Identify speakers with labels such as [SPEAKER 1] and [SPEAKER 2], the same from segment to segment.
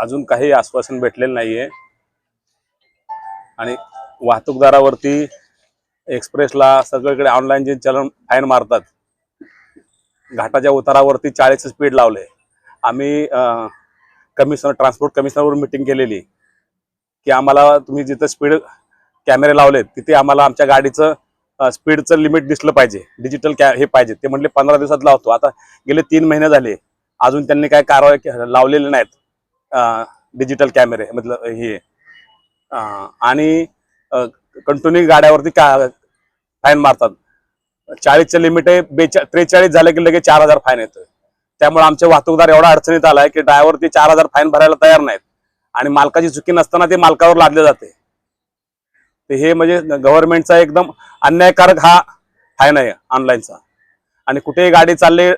[SPEAKER 1] अजून काही आश्वासन भेटलेलं नाहीये. आणि वाहतूकदारावरती एक्सप्रेसला सगळीकडे ऑनलाईन जे चलन फाईन मारतात घाटाच्या उतारावरती चाळीस स्पीड लावले. आम्ही कमिशनर ट्रान्सपोर्ट कमिशनरवर मिटिंग केलेली की आम्हाला तुम्ही जिथं स्पीड कॅमेरे लावलेत तिथे आम्हाला आमच्या गाडीचं स्पीडचं लिमिट दिसलं पाहिजे. डिजिटल कॅ हे पाहिजे. ते म्हणले पंधरा दिवसात लावतो. आता गेले तीन महिने झाले. अजून त्यांनी काय कारवाई लावलेले नाहीत. डिजिटल कॅमेरे मतलब हे. आणि कंटिन्यू गाड्यावरती का फाईन मारतात. चाळीसचं लिमिट आहे. बेचा त्रेचाळीस झालं की लगेच चार हजार फाईन येतोय. त्यामुळे आमच्या वाहतूकदार एवढा अडचणीत आलाय की ड्रायव्हर ते चार हजार फाईन भरायला तयार नाहीत. आणि मालकाची चुकी नसताना ते मालकावर लादले जाते. तर हे म्हणजे गव्हर्नमेंटचा एकदम अन्यायकारक हा फाईन आहे ऑनलाईनचा आणि कुठेही गाडी चालली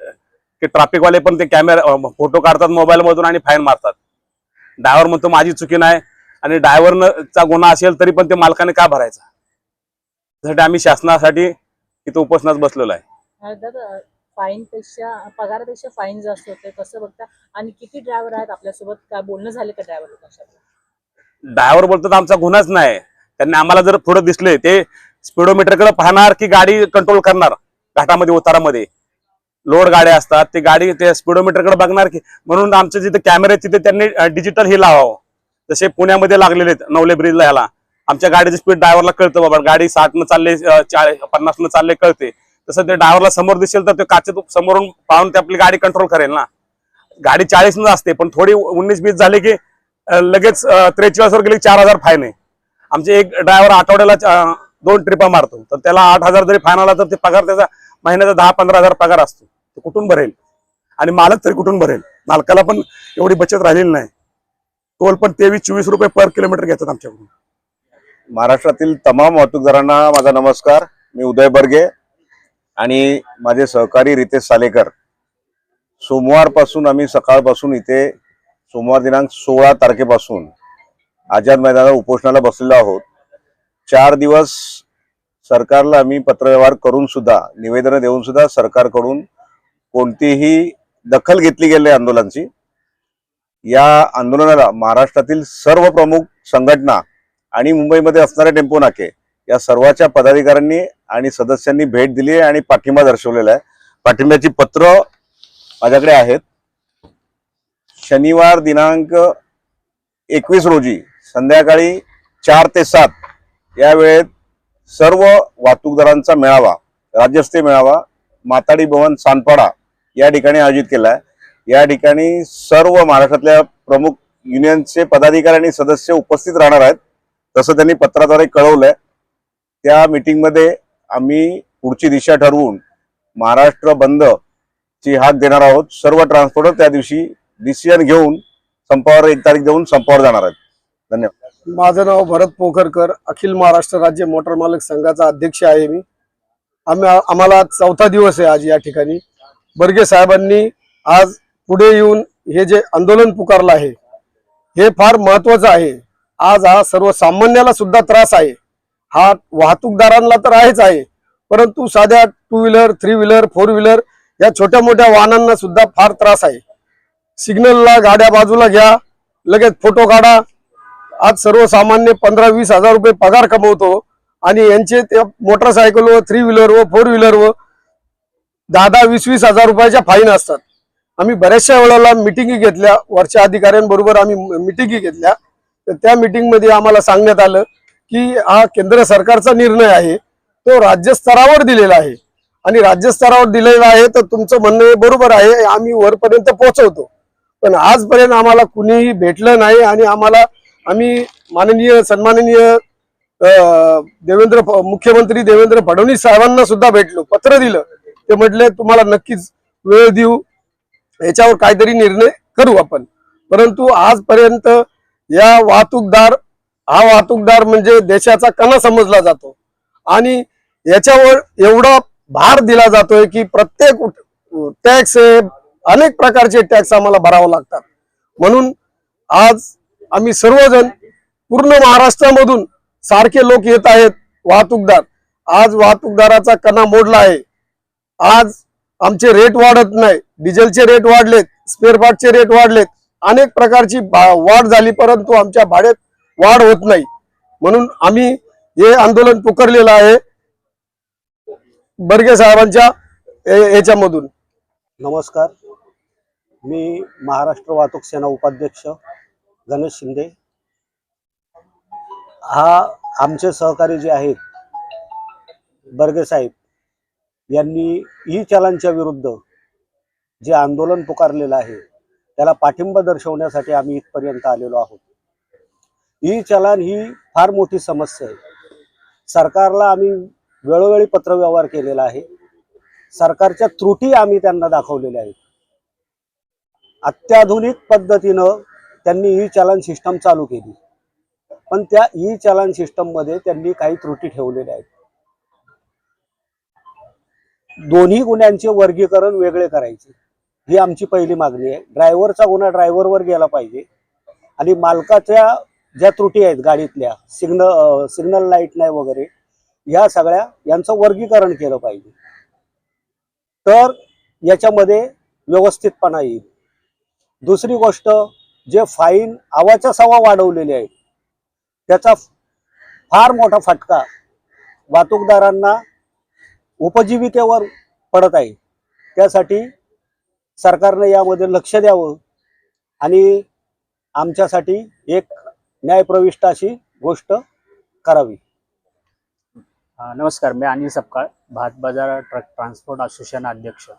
[SPEAKER 1] की ट्रॅफिकवाले पण ते कॅमेरा फोटो काढतात मोबाईल मधून आणि फाईन मारतात. ड्रायव्हर म्हणतो माझी चुकी नाही. आणि ड्रायव्हरचा गुन्हा असेल तरी पण ते मालकाने का भरायचा? त्यासाठी आम्ही शासनासाठी इथं उपोषणात बसलेलो आहे.
[SPEAKER 2] फाईन पेक्षा पगारापेक्षा फाईन जास्त होते कसं बघता? आणि किती ड्रायव्हर आहेत आपल्यासोबत? काय बोलणं झालं का ड्रायव्हर
[SPEAKER 1] ड्रायव्हर बोलतात आमचा गुन्हाच नाही. त्यांनी आम्हाला जर पुढे दिसले ते स्पीडोमीटरकडे पाहणार की गाडी कंट्रोल करणार घाटामध्ये उतारामध्ये. लोड गाड्या असतात ते गाडी ते स्पीडोमीटरकडे बघणार की म्हणून आमचे जिथे कॅमेरे तिथे त्यांनी डिजिटल हे लावावं. जसे पुण्यामध्ये लागलेले आहेत नवले ब्रिजला ह्याला. आमच्या गाडीची स्पीड ड्रायव्हरला कळतं बाबा गाडी साठनं न चालले चाळीस पन्नासनं चालले कळते. तसं ते ड्रायव्हरला समोर दिसेल तर ते काचेत समोरून पाहून ते आपली गाडी कंट्रोल करेल ना. गाडी चाळीस न असते पण थोडी उन्नीस बीस झाली की लगेच त्रेचाळीस वर गेली की चार हजार फाईन आहे. आमचे एक ड्रायव्हर आठवड्याला दोन ट्रिपा मारतो. तर त्याला आठ हजार जरी फायन आला तर ते पगार त्याचा महिन्याचा दहा पंधरा हजार पगार असतो. तो कुठून भरेल? आणि मालक तरी कुठून भरेल? मालकाला पण एवढी बचत राहिलेली नाही. टोल पण तेवीस चोवीस रुपये पर किलोमीटर घेतात आमच्याकडून.
[SPEAKER 3] महाराष्ट्रातील तमाम वाहतूकदारांना माझा नमस्कार. मी उदय बर्गे आणि माझे सहकारी रितेश सालेकर. सोमवारपासून आम्ही सकाळपासून इथे सोमवार दिनांक सोळा तारखेपासून आझाद मैदानावर उपोषणाला बसलेलो आहोत. चार दिवस सरकारला आम्ही पत्रव्यवहार करून सुद्धा निवेदनं देऊन सुद्धा सरकारकडून कोणतीही दखल घेतली गेली आंदोलनाची. या आंदोलनाला महाराष्ट्रातील सर्व प्रमुख संघटना आणि मुंबईमध्ये असणारे टेम्पो नाके या सर्वाच्या पदाधिकाऱ्यांनी आणि सदस्यांनी भेट दिली आहे आणि पाठिंबा दर्शवलेला आहे. पाठिंब्याची पत्र माझ्याकडे आहेत. शनिवार दिनांक एकवीस रोजी संध्याकाळी चार ते सात या वेळेत सर्व वाहतूकदारांचा मेळावा राज्यस्तरीय मेळावा माताडी भवन सानपाडा या ठिकाणी आयोजित केला आहे. या ठिकाणी सर्व महाराष्ट्रातल्या प्रमुख युनियनचे पदाधिकारी आणि सदस्य उपस्थित राहणार आहेत. तसं त्यांनी पत्राद्वारे कळवलंय. त्या मीटिंगमध्ये आम्ही पुढची दिशा ठरवून महाराष्ट्र बंद ची हाक देणार आहोत. सर्व ट्रान्सपोर्टर त्या दिवशी डिसिजन घेऊन संपावर एक तारीख देऊन संपावर जाणार आहेत. धन्यवाद.
[SPEAKER 4] माझं नाव भरत पोखरकर अखिल महाराष्ट्र राज्य मोटर मालक संघाचा अध्यक्ष आहे मी. आम्ही आम्हाला चौथा दिवस आहे आज या ठिकाणी. बर्गे साहेबांनी आज पुढे येऊन हे जे आंदोलन पुकारलं आहे हे फार महत्वाचं आहे. आज हा सर्वसामान्याला सुद्धा त्रास आहे. हा वाहतूकदारांना तर आहेच आहे. परंतु साध्या two wheeler three wheeler four wheeler या छोट्या मोठ्या वाहनांना सुद्धा फार त्रास आहे. सिग्नलला गाड्या बाजूला घ्या लगेच फोटो काढा आज सर्वसामान्य पंधरा वीस हजार रुपये पगार कमवतो आणि यांचे त्या मोटरसायकल व थ्री व्हीलर व फोर व्हीलर व दहा दहा वीस वीस हजार रुपयाच्या फाईन असतात. आम्ही बऱ्याचशा वेळेला मिटिंगी घेतल्या. वरच्या अधिकाऱ्यांबरोबर आम्ही मिटिंगी घेतल्या. तर त्या मिटिंगमध्ये आम्हाला सांगण्यात आलं की हा केंद्र सरकारचा निर्णय आहे. तो राज्यस्तरावर दिलेला आहे. आणि राज्यस्तरावर दिलेला आहे तर तुमचं म्हणणं हे बरोबर आहे. आम्ही वरपर्यंत पोहोचवतो. पण आजपर्यंत आम्हाला कुणीही भेटलं नाही आणि आम्हाला आम्ही माननीय सन्माननीय देवेंद्र फ- मुख्यमंत्री देवेंद्र फडणवीस साहेबांना सुद्धा भेटलो पत्र दिलं. ते म्हटले तुम्हाला नक्कीच वेळ देऊ. याच्यावर काहीतरी निर्णय करू आपण. परंतु आजपर्यंत या वाहतूकदार हा वाहतूकदार म्हणजे देशाचा कणा समजला जातो. आणि याच्यावर एवढा भार दिला जातोय की प्रत्येक टॅक्स अनेक प्रकारचे टॅक्स आम्हाला भरावे लागतात. म्हणून आज आम्ही सर्वजण पूर्ण महाराष्ट्रामधून सारखे लोक येत आहेत वाहतूकदार. आज वाहतूकदाराचा कणा मोडला आहे. आज आमचे रेट वाढत नाही. डिझेलचे रेट वाढलेत स्पेअर पार्टचे रेट वाढलेत. अनेक प्रकारची वाढ झाली परंतु आमच्या भाड्यात वाढ होत नाही. म्हणून आम्ही हे आंदोलन पुकारलेलं आहे बर्गे साहेबांच्या याच्यामधून
[SPEAKER 5] नमस्कार. मी महाराष्ट्र वाहतूक सेना उपाध्यक्ष गणेश शिंदे. हा आमचे सहकारी जे आहेत बर्गे साहेब यांनी ई चलांच्या विरुद्ध जे आंदोलन पुकारलेलं आहे त्याला पाठिंबा दर्शवण्यासाठी आम्ही इथपर्यंत आलेलो आहोत. ई चलान ही फार मोठी समस्या आहे. सरकारला आम्ही वेळोवेळी पत्रव्यवहार केलेला आहे. सरकारच्या त्रुटी आम्ही त्यांना दाखवलेल्या आहेत. अत्याधुनिक पद्धतीनं त्यांनी ई चलन सिस्टम चालू केली. पण त्या ई चलन सिस्टममध्ये त्यांनी काही त्रुटी ठेवलेल्या आहेत. दोन्ही गुन्ह्यांचे वर्गीकरण वेगळे करायचे. ही आमची पहिली मागणी आहे. ड्रायव्हरचा गुन्हा ड्रायव्हरवर गेला पाहिजे. आणि मालकाच्या ज्या त्रुटी आहेत गाडीतल्या सिग्नल सिग्नल लाइट नाही वगैरे या सगळ्या यांचं वर्गीकरण केलं पाहिजे. तर याच्यामध्ये व्यवस्थितपणा येईल. दुसरी गोष्ट जे फाईन आवाच्या सवा वाढवलेले आहेत त्याचा फार मोठा फटका वाहतूकदारांना उपजीविकेवर पडत आहे. त्यासाठी सरकारनं यामध्ये लक्ष द्यावं आणि आमच्यासाठी एक न्यायप्रविष्ट अशी गोष्ट करावी.
[SPEAKER 6] नमस्कार. मी अनिल सपकाळ भात बाजार ट्रक ट्रान्सपोर्ट असोसिएशन अध्यक्ष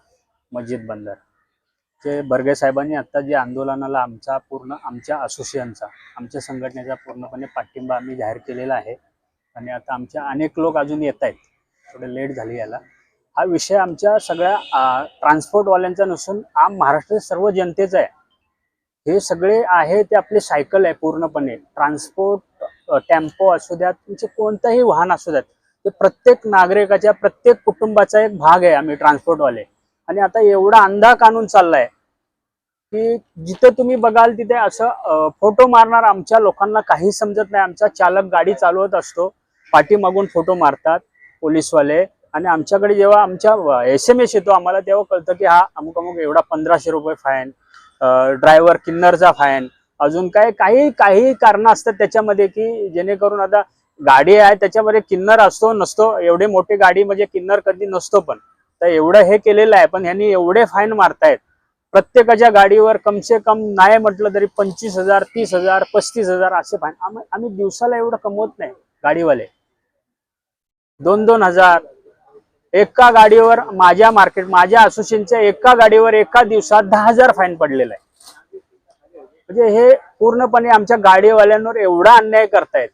[SPEAKER 6] मस्जिद बंदर. जे बर्गे साहेबांनी आता जे आंदोलनाला आमचा पूर्ण आमच्या असोसिएशनचा आमच्या संघटनेचा पूर्णपणे पाठिंबा आम्ही जाहीर केलेला आहे. आणि आता आमच्या अनेक लोक अजून येत आहेत. थोडे लेट झाले याला. हा विषय आमच्या सगळ्या ट्रान्सपोर्टवाल्यांचा नसून आम महाराष्ट्र सर्व जनतेचा आहे. हे सगळे आहे ते आपले सायकल आहे पूर्णपणे. ट्रान्सपोर्ट टेम्पो असू द्यात तुमचे कोणतंही वाहन असू द्यात ते प्रत्येक नागरिकाच्या प्रत्येक कुटुंबाचा एक भाग आहे आम्ही ट्रान्सपोर्टवाले आणि आता एवढा अंधा कानून चाललाय की जिथे तुम्ही बघाल तिथे असं फोटो मारणार आमच्या लोकांना काही समजत नाही. आमचा चालक गाडी चालवत असतो पाठीमागून फोटो मारतात पोलीसवाले. आणि आमच्याकडे जेव्हा आमच्या एस एम एस येतो आम्हाला तेव्हा कळतं की हा अमुक अमुक एवढा पंधराशे रुपये फाईन ड्रायव्हर किन्नरचा फाईन अजून काय काही काही कारणं असतात त्याच्यामध्ये की जेणेकरून आता गाडी आहे त्याच्यामध्ये किन्नर असतो नसतो. एवढे मोठी गाडी म्हणजे किन्नर कधी नसतो पण. तर एवढं हे केलेलं आहे पण ह्यांनी एवढे फाईन मारतायत. प्रत्येकाच्या गाडीवर कमसे कम नाही म्हटलं तरी पंचवीस हजार तीस हजार पस्तीस हजार असे फाईन. आम्ही आम्ही दिवसाला एवढं कमवत नाही गाडीवाले. दोन दोन हजार. एका गाडीवर माझ्या मार्केट माझ्या असोसिएशनच्या एका गाडीवर एका दिवसात दहा हजार फाईन पडलेला आहे. म्हणजे हे पूर्णपणे आमच्या गाडीवाल्यांवर एवढा अन्याय करतायत.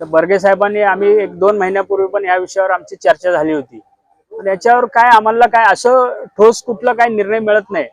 [SPEAKER 6] तर बर्गे साहेबांनी आम्ही एक दोन महिन्यापूर्वी पण या विषयावर आमची चर्चा झाली होती. याच्यावर काय आम्हाला काय असं ठोस कुठला काय निर्णय मिळत नाही.